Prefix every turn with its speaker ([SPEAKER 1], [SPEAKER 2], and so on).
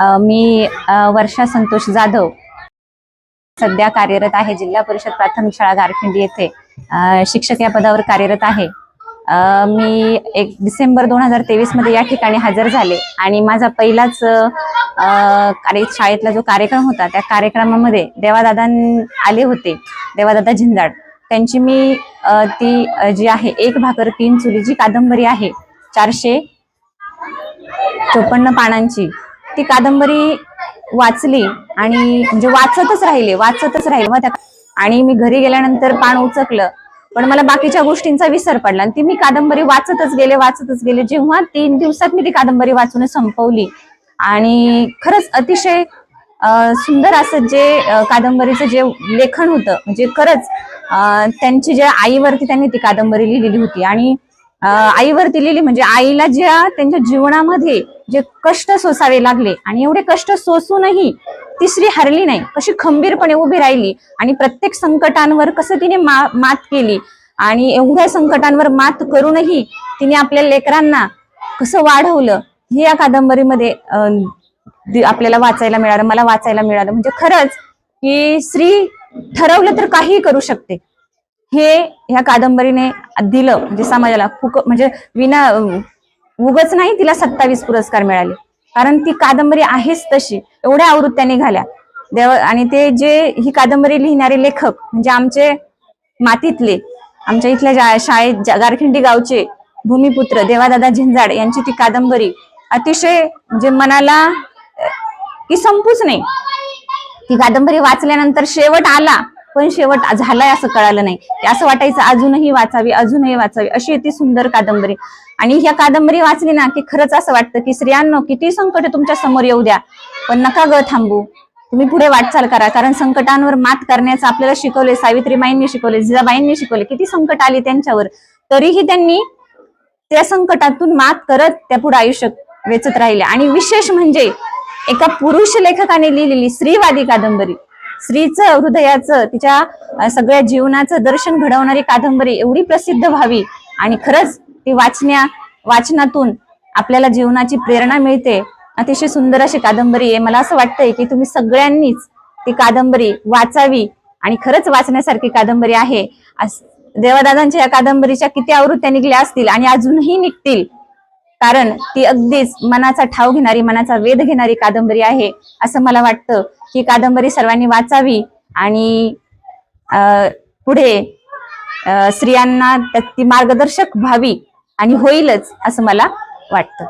[SPEAKER 1] मी वर्षा संतोष जाधव सध्या कार्यरत आहे जिल्हा परिषद प्राथमिक शाळा गारखिंडी येथे. शिक्षक या पदावर कार्यरत आहे. मी एक डिसेंबर दोन हजार तेवीसमध्ये या ठिकाणी हजर झाले आणि माझा पहिलाच कार्य शाळेतला जो कार्यक्रम होता त्या कार्यक्रमामध्ये देवादादा आले होते देवादादा झिंजाड. त्यांची मी ती जी आहे एक भाकर तीन चुली जी कादंबरी आहे चारशे चोपन्न पानांची. ती कादंबरी वाचली आणि म्हणजे वाचतच राहिले वाचतच राहिले. मग त्या आणि मी घरी गेल्यानंतर पान उचकलं. पण मला बाकीच्या गोष्टींचा विसर पडला. आणि ती मी कादंबरी वाचतच गेले वाचतच गेले. जेव्हा तीन दिवसात मी ती कादंबरी वाचून संपवली. आणि खरंच अतिशय सुंदर असं जे कादंबरीचं जे लेखन होतं म्हणजे खरंच त्यांची ज्या आईवरती त्यांनी ती कादंबरी लिहिलेली होती. आणि आईवरती लिहिली म्हणजे आईला ज्या त्यांच्या जीवनामध्ये जे कष्ट सोसावे लागले आणि एवढे कष्ट सोसूनही ती स्त्री हरली नाही कशी खंबीरपणे उभी राहिली आणि प्रत्येक संकटांवर कसं तिने मा, मात केली आणि एवढ्या संकटांवर मात करूनही तिने आपल्या लेकरांना कसं वाढवलं हे या कादंबरीमध्ये अं, आपल्याला वाचायला मिळालं मला वाचायला मिळालं. म्हणजे खरंच की स्त्री ठरवलं तर काहीही करू शकते. हे ह्या कादंबरीने दिलं म्हणजे समाजाला फुक म्हणजे विना उगच नाही तिला सत्तावीस पुरस्कार मिळाले. कारण ती कादंबरी आहेच तशी. एवढ्या आवृत्त्या निघाल्या देव आणि ते जे ही कादंबरी लिहिणारे लेखक म्हणजे आमचे मातीतले आमच्या इथल्या शाळेत गारखिंडी गावचे भूमिपुत्र देवादादा झिंजाड यांची ती कादंबरी अतिशय म्हणजे मनाला की संपूच नाही. ती कादंबरी वाचल्यानंतर शेवट आला. पण शेवट झालाय असं कळालं नाही. ते असं वाटायचं अजूनही वाचावी अजूनही वाचावी अशी ती सुंदर कादंबरी. आणि ह्या कादंबरी वाचली ना की खरंच असं वाटतं की स्त्रियांनो किती संकट तुमच्यासमोर येऊ द्या. पण नका ग थांबू. तुम्ही पुढे वाटचाल करा कारण संकटांवर मात करण्याचं आपल्याला शिकवले सावित्रीबाईंनी शिकवले जिजाबाईंनी शिकवले किती संकट आली त्यांच्यावर. तरीही त्यांनी त्या संकटातून मात करत त्या पुढे आयुष्य वेचत राहिले आणि विशेष म्हणजे एका पुरुष लेखकाने लिहिलेली स्त्रीवादी कादंबरी. स्त्रीचं हृदयाचं तिच्या सगळ्या जीवनाचं दर्शन घडवणारी कादंबरी एवढी प्रसिद्ध व्हावी. आणि खरंच ती वाचण्या वाचनातून आपल्याला जीवनाची प्रेरणा मिळते. अतिशय सुंदर अशी कादंबरी आहे. मला असं वाटतंय की तुम्ही सगळ्यांनीच ती कादंबरी वाचावी आणि खरंच वाचण्यासारखी कादंबरी आहे. अस- देवादादांच्या या कादंबरीच्या किती आवृत्त्या निघल्या असतील आणि अजूनही निघतील. कारण ती अगदीच मनाचा ठाव घेणारी मनाचा वेध घेणारी कादंबरी आहे असं मला वाटतं. ही कादंबरी सर्वांनी वाचावी आणि पुढे स्त्रियांना ती मार्गदर्शक व्हावी आणि होईलच असं मला वाटतं.